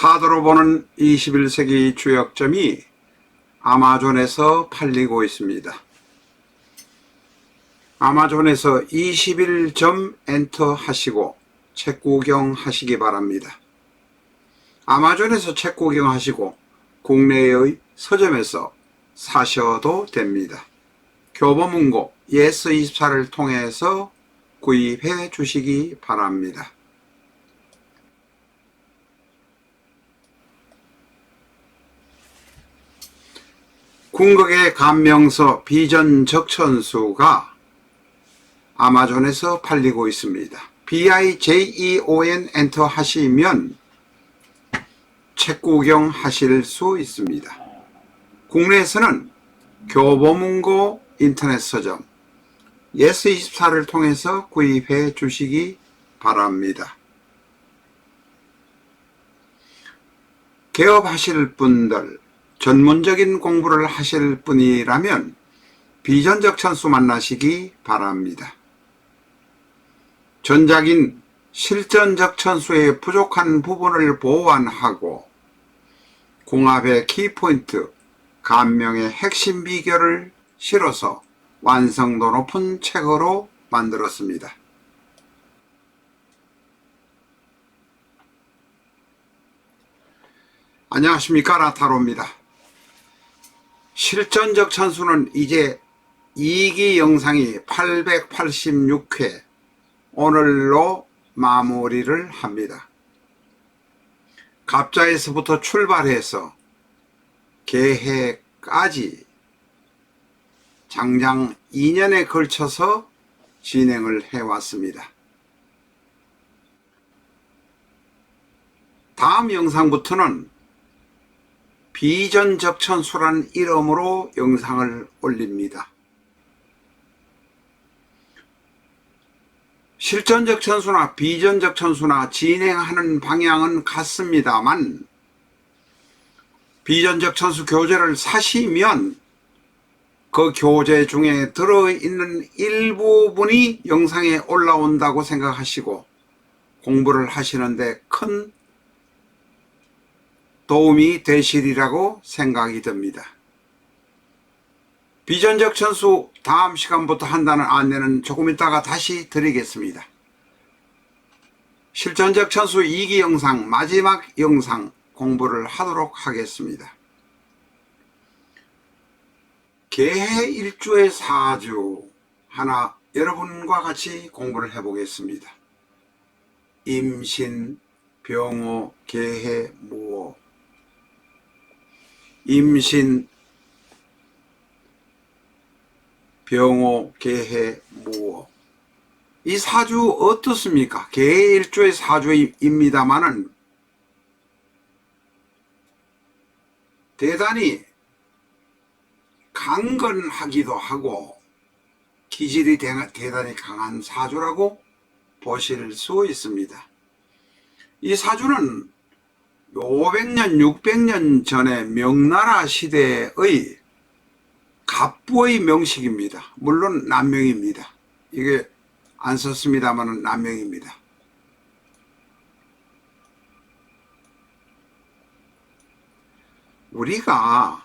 카드로 보는 21세기 주역점이 아마존에서 팔리고 있습니다. 아마존에서 21점 엔터 하시고 책 구경 하시기 바랍니다. 아마존에서 책 구경 하시고 국내의 서점에서 사셔도 됩니다. 교보문고 예스24를 통해서 구입해 주시기 바랍니다. 궁극의 감명서 비전 적천수가 아마존에서 팔리고 있습니다. B-I-J-E-O-N 엔터 하시면 책 구경 하실 수 있습니다. 국내에서는 교보문고 인터넷 서점 예스24를 통해서 구입해 주시기 바랍니다. 개업하실 분들, 전문적인 공부를 하실 분이라면 비전적 천수 만나시기 바랍니다. 전작인 실전적 천수의 부족한 부분을 보완하고 궁합의 키포인트, 감명의 핵심 비결을 실어서 완성도 높은 책으로 만들었습니다. 안녕하십니까 라타로입니다. 실전적 천수는 이제 2기 영상이 886회 오늘로 마무리를 합니다. 갑자에서부터 출발해서 개해까지 장장 2년에 걸쳐서 진행을 해왔습니다. 다음 영상부터는 비전적천수라는 이름으로 영상을 올립니다. 실전적 천수나 비전적 천수나 진행하는 방향은 같습니다만 비전적 천수 교재를 사시면 그 교재 중에 들어있는 일부분이 영상에 올라온다고 생각하시고 공부를 하시는데 큰 도움이 되시리라고 생각이 듭니다. 비전적 천수 다음 시간부터 한다는 안내는 조금 있다가 다시 드리겠습니다. 실전적 천수 2기 영상 마지막 영상 공부를 하도록 하겠습니다. 개해 일주의 사주 하나 여러분과 같이 공부를 해보겠습니다. 임신, 병호, 개해, 무호 임신, 병호, 개해, 무호 이 사주 어떻습니까? 개해 일주의 사주입니다마는 대단히 강건하기도 하고 기질이 대단히 강한 사주라고 보실 수 있습니다. 이 사주는 500년, 600년 전에 명나라 시대의 갑부의 명식입니다. 물론 남명입니다. 이게 안 썼습니다만 남명입니다. 우리가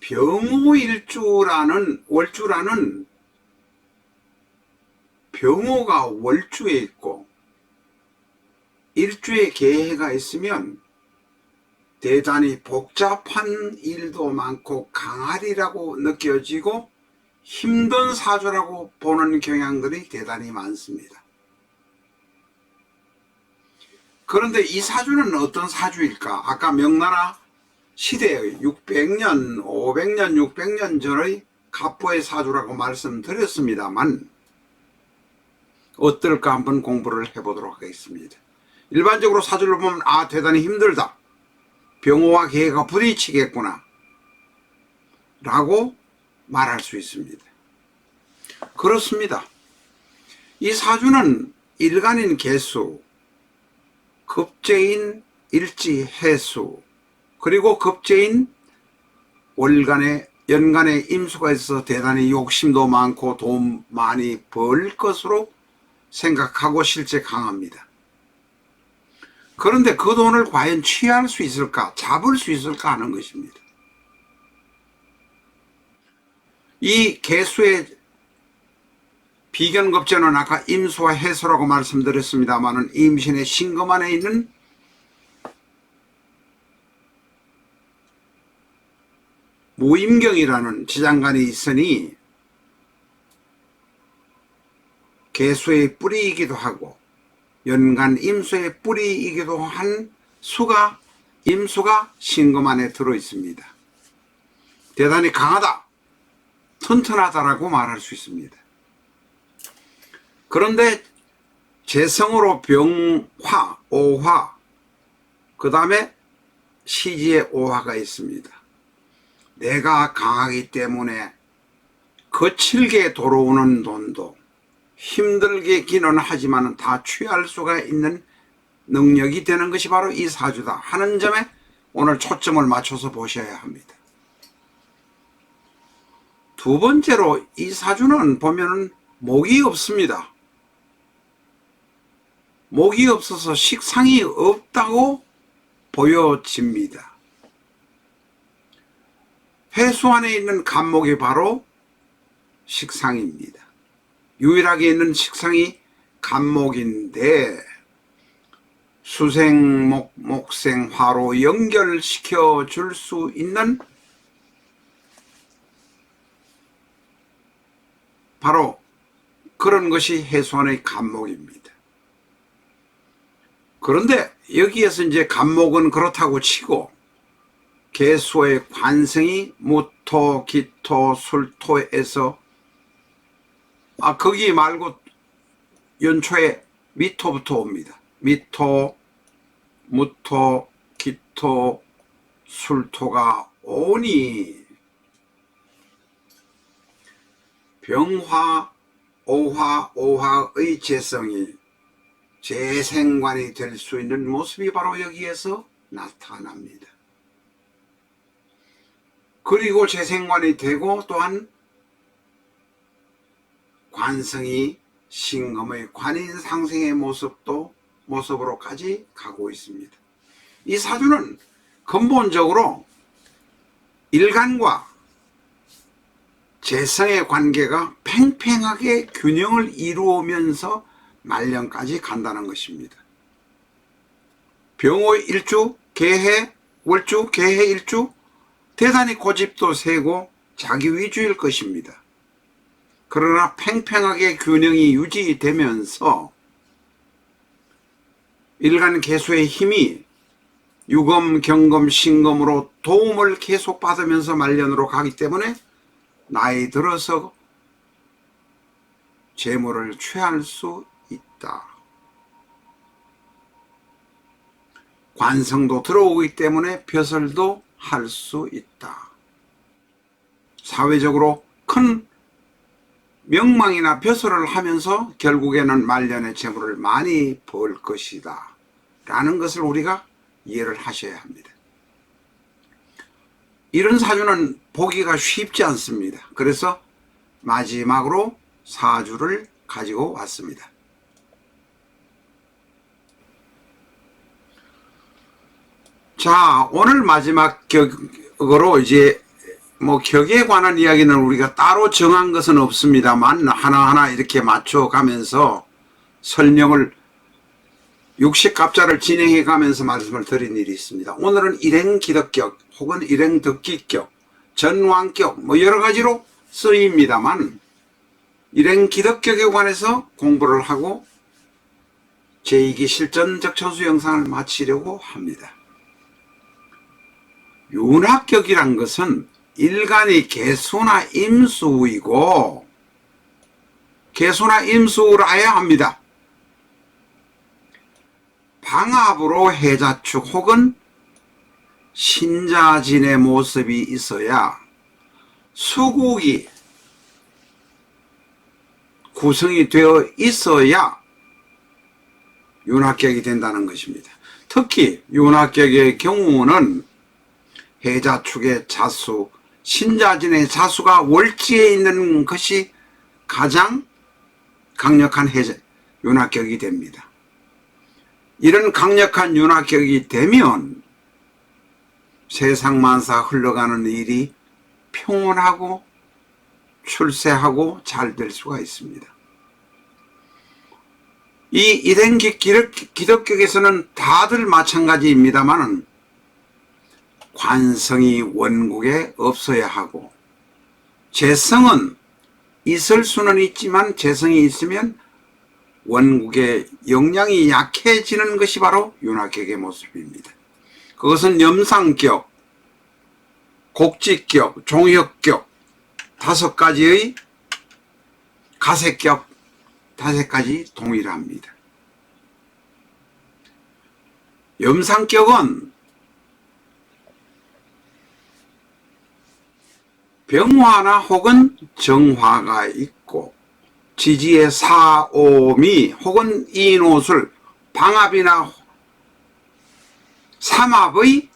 병호일주라는 월주라는 병호가 월주에 있고 일주에 계해가 있으면 대단히 복잡한 일도 많고 강하리라고 느껴지고 힘든 사주라고 보는 경향들이 대단히 많습니다. 그런데 이 사주는 어떤 사주일까? 아까 명나라 시대의 600년, 500년, 600년 전의 갑부의 사주라고 말씀드렸습니다만 어떨까 한번 공부를 해보도록 하겠습니다. 일반적으로 사주를 보면 아 대단히 힘들다. 병호와 계가 부딪히겠구나. 라고 말할 수 있습니다. 그렇습니다. 이 사주는 일간인 개수, 급제인 일지 해수, 그리고 급제인 월간의 연간의 임수가 있어서 대단히 욕심도 많고 돈 많이 벌 것으로 생각하고 실제 강합니다. 그런데 그 돈을 과연 취할 수 있을까, 잡을 수 있을까 하는 것입니다. 이 개수의 비견급제는 아까 임수와 해수라고 말씀드렸습니다만은 임신의 신금 안에 있는 무임경이라는 지장간이 있으니 개수의 뿌리이기도 하고 연간 임수의 뿌리이기도 한 수가 임수가 신금 안에 들어 있습니다. 대단히 강하다, 튼튼하다라고 말할 수 있습니다. 그런데 재성으로 병화, 오화, 그 다음에 시지의 오화가 있습니다. 내가 강하기 때문에 거칠게 돌아오는 돈도 힘들게 기는 하지만 다 취할 수가 있는 능력이 되는 것이 바로 이 사주다 하는 점에 오늘 초점을 맞춰서 보셔야 합니다. 두 번째로 이 사주는 보면은 목이 없습니다. 목이 없어서 식상이 없다고 보여집니다. 회수 안에 있는 간목이 바로 식상입니다. 유일하게 있는 식상이 간목인데 수생목 목생화로 연결시켜 줄 수 있는 바로 그런 것이 해수안의 간목입니다. 그런데 여기에서 이제 간목은 그렇다고 치고 개수의 관성이 무토, 기토, 술토에서 아 거기 말고 연초에 미토부터 옵니다. 미토, 무토, 기토, 술토가 오니 병화, 오화, 오화의 재성이 재생관이 될 수 있는 모습이 바로 여기에서 나타납니다. 그리고 재생관이 되고 또한 관성이 신금의 관인 상생의 모습도 모습으로까지 가고 있습니다. 이 사주는 근본적으로 일간과 재성의 관계가 팽팽하게 균형을 이루면서 말년까지 간다는 것입니다. 병호 일주, 개해, 월주, 개해 일주, 대단히 고집도 세고 자기 위주일 것입니다. 그러나 팽팽하게 균형이 유지되면서 일간 개수의 힘이 유검, 경검, 신검으로 도움을 계속 받으면서 말년으로 가기 때문에 나이 들어서 재물을 취할 수 있다. 관성도 들어오기 때문에 벼슬도 할 수 있다. 사회적으로 큰 명망이나 벼슬을 하면서 결국에는 말년의 재물을 많이 벌 것이다. 라는 것을 우리가 이해를 하셔야 합니다. 이런 사주는 보기가 쉽지 않습니다. 그래서 마지막으로 사주를 가지고 왔습니다. 자, 오늘 마지막 격으로 이제 뭐 격에 관한 이야기는 우리가 따로 정한 것은 없습니다만 하나하나 이렇게 맞춰가면서 설명을 육식갑자를 진행해 가면서 말씀을 드린 일이 있습니다. 오늘은 일행기덕격 혹은 일행덕기격, 전왕격 뭐 여러 가지로 쓰입니다만 일행기덕격에 관해서 공부를 하고 제2기 실전 적 천수 영상을 마치려고 합니다. 윤학격이란 것은 일간이 개수나 임수이고 개수나 임수라야 합니다. 방합으로 해자축 혹은 신자진의 모습이 있어야 수국이 구성이 되어 있어야 윤학격이 된다는 것입니다. 특히 윤학격의 경우는 해자축의 자수, 신자진의 자수가 월지에 있는 것이 가장 강력한 해제, 윤학격이 됩니다. 이런 강력한 윤학격이 되면 세상 만사 흘러가는 일이 평온하고 출세하고 잘 될 수가 있습니다. 이 일행 기- 기독, 기독교에서는 다들 마찬가지입니다만은 관성이 원국에 없어야 하고 재성은 있을 수는 있지만 재성이 있으면 원국의 영향이 약해지는 것이 바로 윤학격의 모습입니다. 그것은 염상격, 곡지격, 종혁격 다섯 가지의 가세격 다섯 가지 동일합니다. 염상격은 병화나 혹은 정화가 있고 지지의 사오미 혹은 인옷을 방압이나 삼합의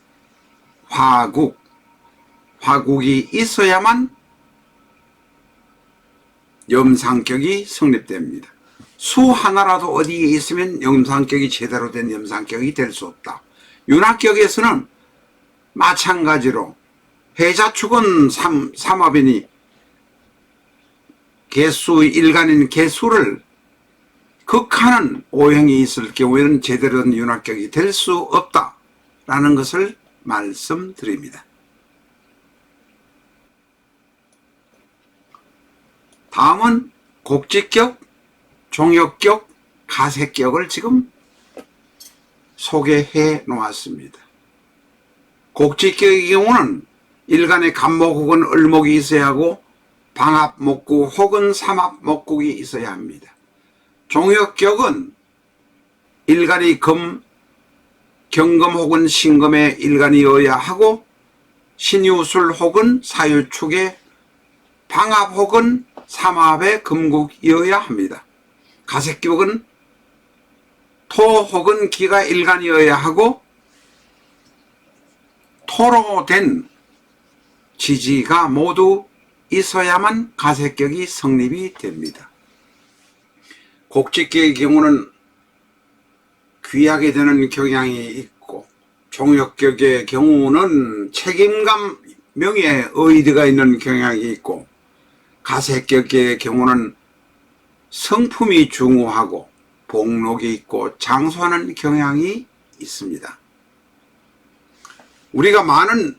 화국 화국이 있어야만 염상격이 성립됩니다. 수 하나라도 어디에 있으면 염상격이 제대로 된 염상격이 될 수 없다. 윤학격에서는 마찬가지로 해자축은 삼, 삼합이니 개수 일간인 개수를 극하는 오행이 있을 경우에는 제대로 된 윤학격이 될 수 없다라는 것을 말씀드립니다. 다음은 곡지격, 종역격, 가세격을 지금 소개해 놓았습니다. 곡지격의 경우는 일간의 간목 혹은 을목이 있어야 하고 방합 목국 혹은 삼합 목국이 있어야 합니다. 종역격은 일간이 금, 경금 혹은 신금의 일간이어야 하고 신유술 혹은 사유축의 방합 혹은 삼합의 금국이어야 합니다. 가색격은 토 혹은 기가 일간이어야 하고 토로 된 지지가 모두 있어야만 가색격이 성립이 됩니다. 곡직격의 경우는 귀하게 되는 경향이 있고 종역격의 경우는 책임감 명예 의리가 있는 경향이 있고 가색격의 경우는 성품이 중후하고 복록이 있고 장수하는 경향이 있습니다. 우리가 많은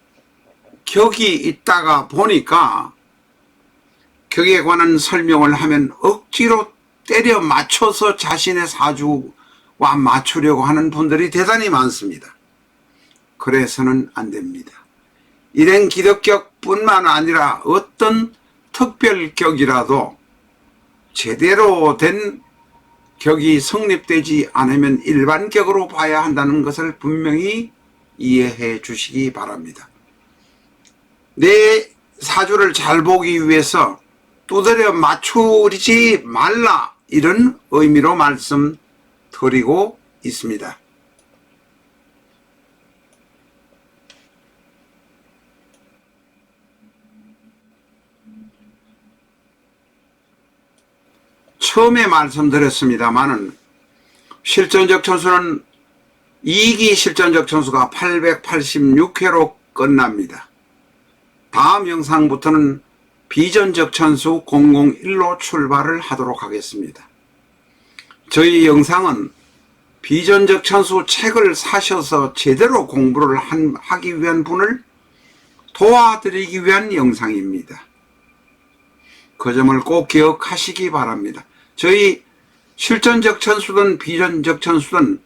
격이 있다가 보니까 격에 관한 설명을 하면 억지로 때려 맞춰서 자신의 사주와 맞추려고 하는 분들이 대단히 많습니다. 그래서는 안 됩니다. 일행 기덕격뿐만 아니라 어떤 특별격이라도 제대로 된 격이 성립되지 않으면 일반격으로 봐야 한다는 것을 분명히 이해해 주시기 바랍니다. 내 사주를 잘 보기 위해서 두드려 맞추지 말라 이런 의미로 말씀드리고 있습니다. 처음에 말씀드렸습니다마는 실전적 천수는 2기 실전적 천수가 886회로 끝납니다. 다음 영상부터는 비전적 천수 001로 출발을 하도록 하겠습니다. 저희 영상은 비전적 천수 책을 사셔서 제대로 공부를 한- 하기 위한 분을 도와드리기 위한 영상입니다. 그 점을 꼭 기억하시기 바랍니다. 저희 실전적 천수든 비전적 천수든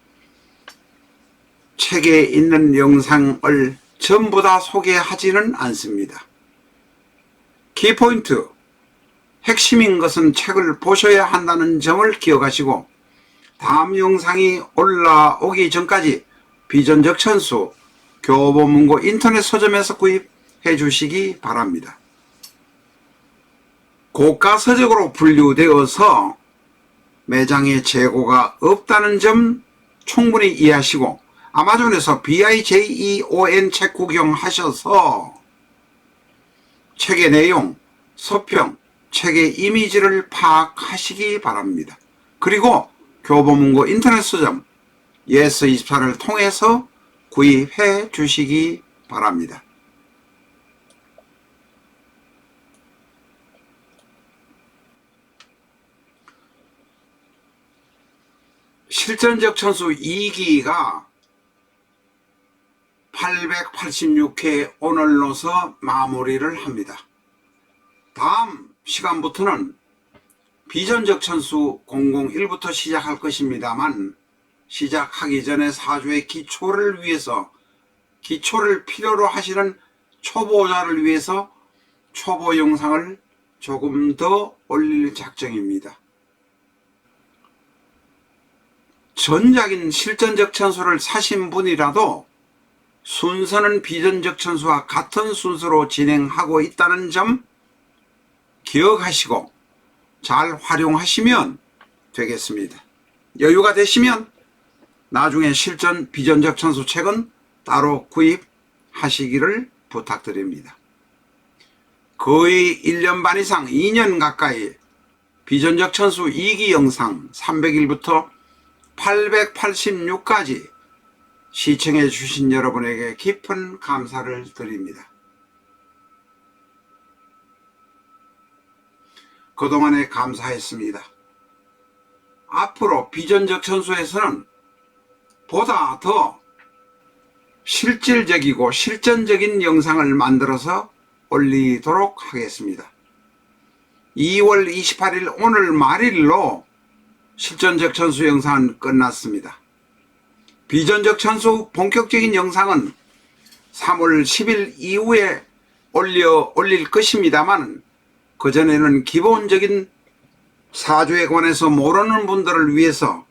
책에 있는 영상을 전부 다 소개하지는 않습니다. 키포인트, 핵심인 것은 책을 보셔야 한다는 점을 기억하시고 다음 영상이 올라오기 전까지 비전적 천수, 교보문고 인터넷 서점에서 구입해 주시기 바랍니다. 고가 서적으로 분류되어서 매장에 재고가 없다는 점 충분히 이해하시고 아마존에서 BIJEON 책 구경하셔서 책의 내용, 서평, 책의 이미지를 파악하시기 바랍니다. 그리고 교보문고 인터넷 서점 예스24를 통해서 구입해 주시기 바랍니다. 실전적 천수 2기가 886회 오늘로서 마무리를 합니다. 다음 시간부터는 비전적 천수 001부터 시작할 것입니다만 시작하기 전에 사주의 기초를 위해서 기초를 필요로 하시는 초보자를 위해서 초보 영상을 조금 더 올릴 작정입니다. 전작인 실전적 천수를 사신 분이라도 순서는 비전적 천수와 같은 순서로 진행하고 있다는 점 기억하시고 잘 활용하시면 되겠습니다. 여유가 되시면 나중에 실전 비전적 천수 책은 따로 구입하시기를 부탁드립니다. 거의 1년 반 이상 2년 가까이 비전적 천수 2기 영상 300일부터 886까지 시청해 주신 여러분에게 깊은 감사를 드립니다. 그동안에 감사했습니다. 앞으로 비전적 천수에서는 보다 더 실질적이고 실전적인 영상을 만들어서 올리도록 하겠습니다. 2월 28일 오늘 말일로 실전적 천수 영상은 끝났습니다. 비전적 천수 본격적인 영상은 3월 10일 이후에 올려 올릴 것입니다만 그전에는 기본적인 사주에 관해서 모르는 분들을 위해서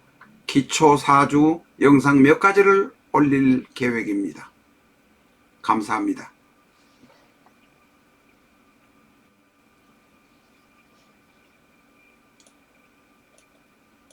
기초 사주 영상 몇 가지를 올릴 계획입니다. 감사합니다.